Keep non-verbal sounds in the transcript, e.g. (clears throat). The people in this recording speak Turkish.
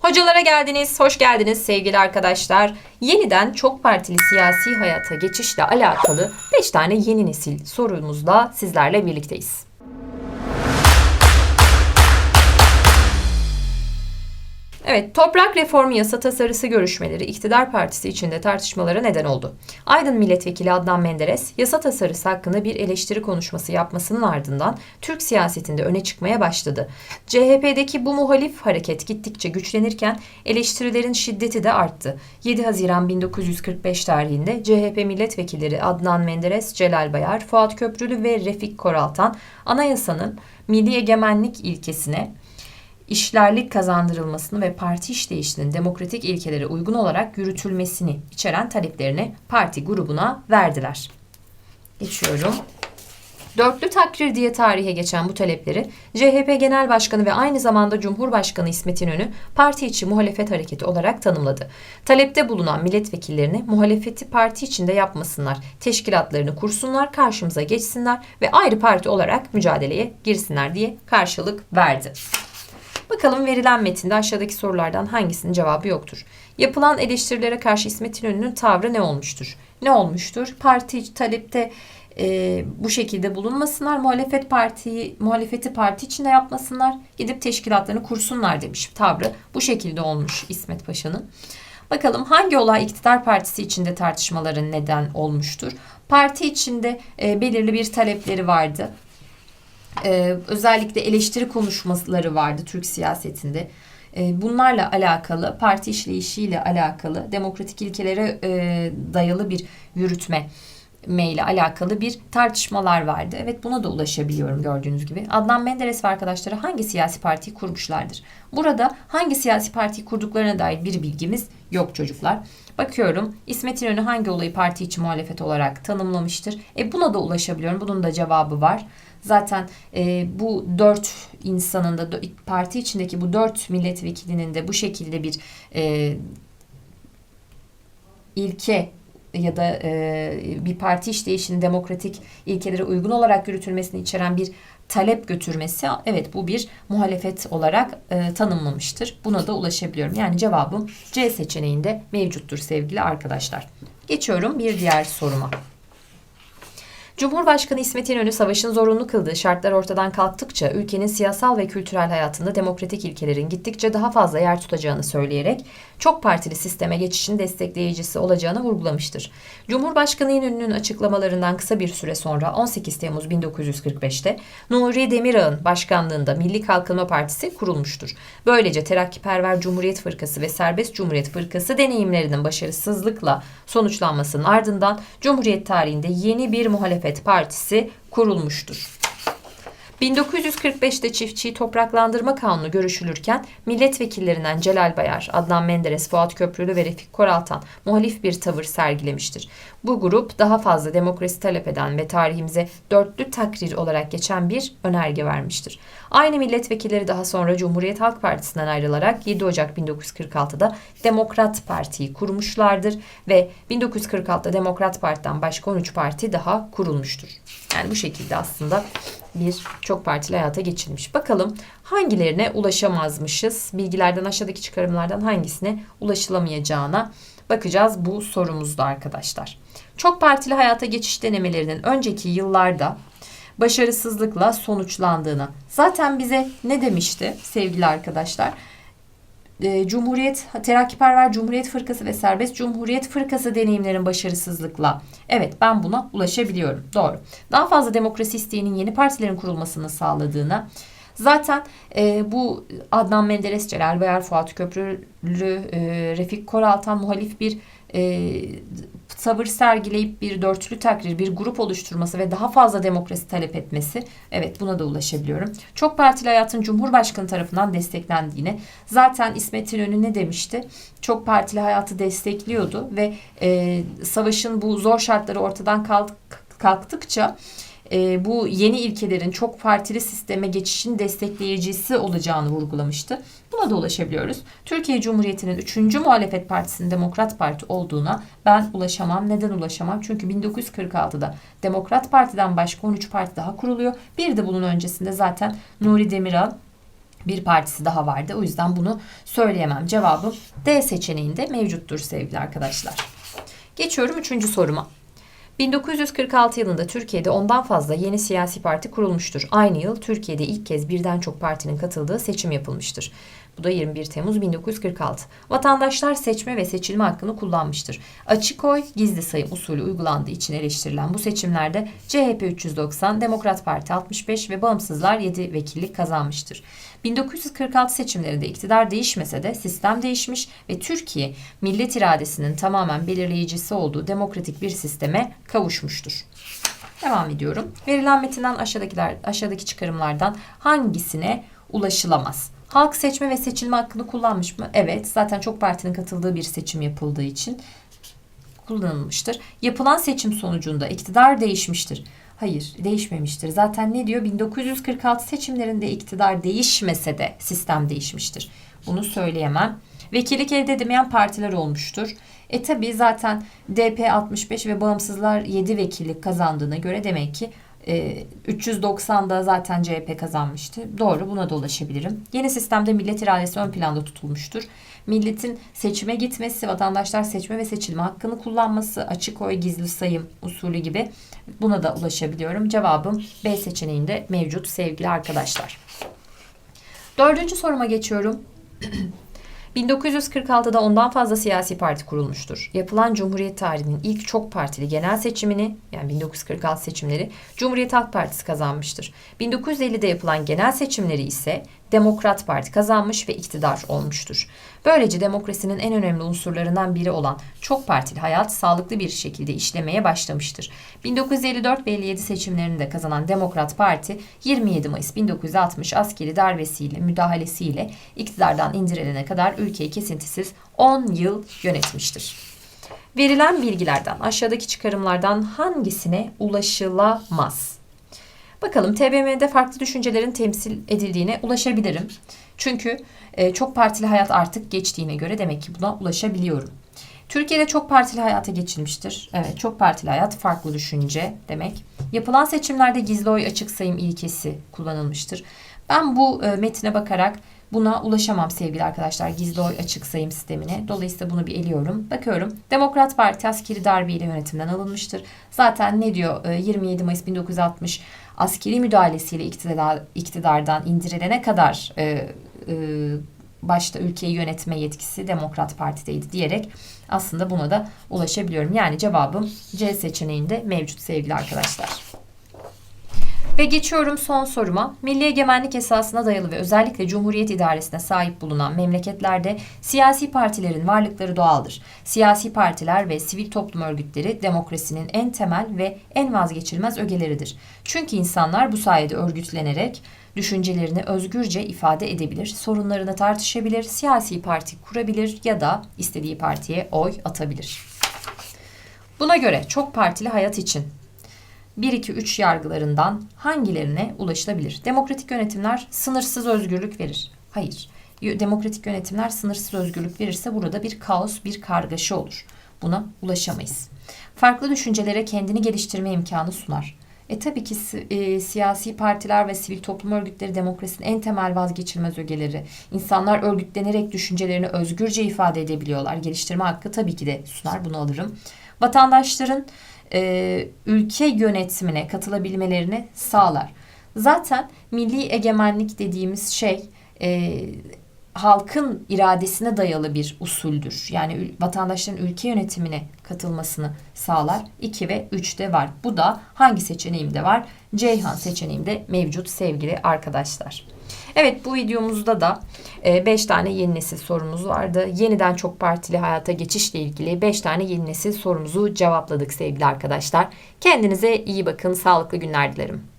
Hocalara geldiniz, hoş geldiniz sevgili arkadaşlar. Yeniden çok partili siyasi hayata geçişle alakalı 5 tane yeni nesil sorumuzla sizlerle birlikteyiz. Evet, toprak reformu yasa tasarısı görüşmeleri iktidar partisi içinde tartışmalara neden oldu. Aydın Milletvekili Adnan Menderes, yasa tasarısı hakkında bir eleştiri konuşması yapmasının ardından Türk siyasetinde öne çıkmaya başladı. CHP'deki bu muhalif hareket gittikçe güçlenirken eleştirilerin şiddeti de arttı. 7 Haziran 1945 tarihinde CHP milletvekilleri Adnan Menderes, Celal Bayar, Fuat Köprülü ve Refik Koraltan anayasanın milli egemenlik ilkesine işlerlik kazandırılmasını ve parti işleyişinin demokratik ilkelere uygun olarak yürütülmesini içeren taleplerini parti grubuna verdiler. Geçiyorum. Dörtlü takrir diye tarihe geçen bu talepleri CHP Genel Başkanı ve aynı zamanda Cumhurbaşkanı İsmet İnönü parti içi muhalefet hareketi olarak tanımladı. Talepte bulunan milletvekillerini muhalefeti parti içinde yapmasınlar, teşkilatlarını kursunlar, karşımıza geçsinler ve ayrı parti olarak mücadeleye girsinler diye karşılık verdi. Bakalım verilen metinde aşağıdaki sorulardan hangisinin cevabı yoktur? Yapılan eleştirilere karşı İsmet İnönü'nün tavrı ne olmuştur? Ne olmuştur? Parti talepte e, bu şekilde bulunmasınlar. Muhalefet partiyi, muhalefeti parti içinde yapmasınlar. Gidip teşkilatlarını kursunlar demiş. Tavrı bu şekilde olmuş İsmet Paşa'nın. Bakalım hangi olay iktidar partisi içinde tartışmaların neden olmuştur? Parti içinde e, belirli bir talepleri vardı. Ee, özellikle eleştiri konuşmaları vardı Türk siyasetinde. Ee, bunlarla alakalı, parti işleyişiyle alakalı, demokratik ilkelere e, dayalı bir yürütme ile alakalı bir tartışmalar vardı. Evet buna da ulaşabiliyorum gördüğünüz gibi. Adnan Menderes ve arkadaşları hangi siyasi partiyi kurmuşlardır? Burada hangi siyasi partiyi kurduklarına dair bir bilgimiz yok çocuklar. Bakıyorum İsmet İnönü hangi olayı parti içi muhalefet olarak tanımlamıştır? E buna da ulaşabiliyorum. Bunun da cevabı var. Zaten e, bu dört insanın da parti içindeki bu dört milletvekilinin de bu şekilde bir e, ilke ya da e, bir parti işleyişinin demokratik ilkelere uygun olarak yürütülmesini içeren bir talep götürmesi evet bu bir muhalefet olarak e, tanımlamıştır. Buna da ulaşabiliyorum. Yani cevabım C seçeneğinde mevcuttur sevgili arkadaşlar. Geçiyorum bir diğer soruma. Cumhurbaşkanı İsmet İnönü savaşın zorunlu kıldığı şartlar ortadan kalktıkça ülkenin siyasal ve kültürel hayatında demokratik ilkelerin gittikçe daha fazla yer tutacağını söyleyerek çok partili sisteme geçişin destekleyicisi olacağını vurgulamıştır. Cumhurbaşkanı İnönü'nün açıklamalarından kısa bir süre sonra 18 Temmuz 1945'te Nuri Demirağ'ın başkanlığında Milli Kalkınma Partisi kurulmuştur. Böylece Terakkiperver Cumhuriyet Fırkası ve Serbest Cumhuriyet Fırkası deneyimlerinin başarısızlıkla sonuçlanmasının ardından Cumhuriyet tarihinde yeni bir muhalefet partisi kurulmuştur. 1945'te çiftçiyi topraklandırma kanunu görüşülürken milletvekillerinden Celal Bayar, Adnan Menderes, Fuat Köprülü ve Refik Koraltan muhalif bir tavır sergilemiştir. Bu grup daha fazla demokrasi talep eden ve tarihimize dörtlü takrir olarak geçen bir önerge vermiştir. Aynı milletvekilleri daha sonra Cumhuriyet Halk Partisi'nden ayrılarak 7 Ocak 1946'da Demokrat Parti'yi kurmuşlardır ve 1946'da Demokrat Parti'den başka 13 parti daha kurulmuştur. Yani bu şekilde aslında bir çok partili hayata geçilmiş. Bakalım hangilerine ulaşamazmışız? Bilgilerden aşağıdaki çıkarımlardan hangisine ulaşılamayacağına bakacağız bu sorumuzda arkadaşlar. Çok partili hayata geçiş denemelerinin önceki yıllarda başarısızlıkla sonuçlandığını. Zaten bize ne demişti sevgili arkadaşlar? E, Cumhuriyet, Terakkiperver Cumhuriyet Fırkası ve Serbest Cumhuriyet Fırkası deneyimlerin başarısızlıkla. Evet ben buna ulaşabiliyorum. Doğru. Daha fazla demokrasi isteğinin yeni partilerin kurulmasını sağladığına, Zaten e, bu Adnan Menderes, Celal Bayar, Fuat Köprülü, e, Refik Koraltan muhalif bir e, tavır sergileyip bir dörtlü takrir, bir grup oluşturması ve daha fazla demokrasi talep etmesi, evet buna da ulaşabiliyorum. Çok partili hayatın Cumhurbaşkanı tarafından desteklendiğine, zaten İsmet İnönü ne demişti? Çok partili hayatı destekliyordu ve e, savaşın bu zor şartları ortadan kalk, kalktıkça e, bu yeni ilkelerin çok partili sisteme geçişin destekleyicisi olacağını vurgulamıştı. Buna da ulaşabiliyoruz. Türkiye Cumhuriyeti'nin 3. muhalefet partisinin Demokrat Parti olduğuna ben ulaşamam. Neden ulaşamam? Çünkü 1946'da Demokrat Parti'den başka 13 parti daha kuruluyor. Bir de bunun öncesinde zaten Nuri Demirel bir partisi daha vardı. O yüzden bunu söyleyemem. Cevabım D seçeneğinde mevcuttur sevgili arkadaşlar. Geçiyorum üçüncü soruma. 1946 yılında Türkiye'de ondan fazla yeni siyasi parti kurulmuştur. Aynı yıl Türkiye'de ilk kez birden çok partinin katıldığı seçim yapılmıştır. Bu da 21 Temmuz 1946. Vatandaşlar seçme ve seçilme hakkını kullanmıştır. Açık oy, gizli sayım usulü uygulandığı için eleştirilen bu seçimlerde CHP 390, Demokrat Parti 65 ve Bağımsızlar 7 vekillik kazanmıştır. 1946 seçimlerinde iktidar değişmese de sistem değişmiş ve Türkiye millet iradesinin tamamen belirleyicisi olduğu demokratik bir sisteme kavuşmuştur. Devam ediyorum. Verilen metinden aşağıdakiler aşağıdaki çıkarımlardan hangisine ulaşılamaz? Halk seçme ve seçilme hakkını kullanmış mı? Evet. Zaten çok partinin katıldığı bir seçim yapıldığı için kullanılmıştır. Yapılan seçim sonucunda iktidar değişmiştir. Hayır, değişmemiştir. Zaten ne diyor? 1946 seçimlerinde iktidar değişmese de sistem değişmiştir. Bunu söyleyemem. Vekillik elde edemeyen partiler olmuştur. E tabi zaten DP 65 ve bağımsızlar 7 vekillik kazandığına göre demek ki e, 390'da zaten CHP kazanmıştı. Doğru buna da ulaşabilirim. Yeni sistemde millet iradesi ön planda tutulmuştur. Milletin seçime gitmesi, vatandaşlar seçme ve seçilme hakkını kullanması, açık oy gizli sayım usulü gibi buna da ulaşabiliyorum. Cevabım B seçeneğinde mevcut sevgili arkadaşlar. Dördüncü soruma geçiyorum. (clears throat) 1946'da ondan fazla siyasi parti kurulmuştur. Yapılan Cumhuriyet tarihinin ilk çok partili genel seçimini yani 1946 seçimleri Cumhuriyet Halk Partisi kazanmıştır. 1950'de yapılan genel seçimleri ise Demokrat Parti kazanmış ve iktidar olmuştur. Böylece demokrasinin en önemli unsurlarından biri olan çok partili hayat sağlıklı bir şekilde işlemeye başlamıştır. 1954 ve 57 seçimlerinde kazanan Demokrat Parti 27 Mayıs 1960 askeri darbesiyle müdahalesiyle iktidardan indirilene kadar ülkeyi kesintisiz 10 yıl yönetmiştir. Verilen bilgilerden aşağıdaki çıkarımlardan hangisine ulaşılamaz? Bakalım TBMM'de farklı düşüncelerin temsil edildiğine ulaşabilirim. Çünkü e, çok partili hayat artık geçtiğine göre demek ki buna ulaşabiliyorum. Türkiye'de çok partili hayata geçilmiştir. Evet, çok partili hayat farklı düşünce demek. Yapılan seçimlerde gizli oy açık sayım ilkesi kullanılmıştır. Ben bu e, metine bakarak buna ulaşamam sevgili arkadaşlar. Gizli oy açık sayım sistemine. Dolayısıyla bunu bir eliyorum. Bakıyorum. Demokrat Parti askeri darbeyle yönetimden alınmıştır. Zaten ne diyor? E, 27 Mayıs 1960 askeri müdahalesiyle iktidar, iktidardan indirilene kadar e, e, başta ülkeyi yönetme yetkisi Demokrat Parti'deydi diyerek aslında buna da ulaşabiliyorum. Yani cevabım C seçeneğinde mevcut sevgili arkadaşlar. Ve geçiyorum son soruma. Milli egemenlik esasına dayalı ve özellikle Cumhuriyet idaresine sahip bulunan memleketlerde siyasi partilerin varlıkları doğaldır. Siyasi partiler ve sivil toplum örgütleri demokrasinin en temel ve en vazgeçilmez ögeleridir. Çünkü insanlar bu sayede örgütlenerek düşüncelerini özgürce ifade edebilir, sorunlarını tartışabilir, siyasi parti kurabilir ya da istediği partiye oy atabilir. Buna göre çok partili hayat için 1-2-3 yargılarından hangilerine ulaşılabilir? Demokratik yönetimler sınırsız özgürlük verir. Hayır. Demokratik yönetimler sınırsız özgürlük verirse burada bir kaos, bir kargaşa olur. Buna ulaşamayız. Farklı düşüncelere kendini geliştirme imkanı sunar. E tabii ki e, siyasi partiler ve sivil toplum örgütleri demokrasinin en temel vazgeçilmez ögeleri. İnsanlar örgütlenerek düşüncelerini özgürce ifade edebiliyorlar. Geliştirme hakkı tabii ki de sunar. Bunu alırım. Vatandaşların e, ülke yönetimine katılabilmelerini sağlar. Zaten milli egemenlik dediğimiz şey e, halkın iradesine dayalı bir usuldür. Yani vatandaşların ülke yönetimine katılmasını sağlar. 2 ve 3 de var. Bu da hangi seçeneğimde var? Ceyhan seçeneğimde mevcut sevgili arkadaşlar. Evet bu videomuzda da 5 e, tane yeni nesil sorumuz vardı. Yeniden çok partili hayata geçişle ilgili 5 tane yeni nesil sorumuzu cevapladık sevgili arkadaşlar. Kendinize iyi bakın. Sağlıklı günler dilerim.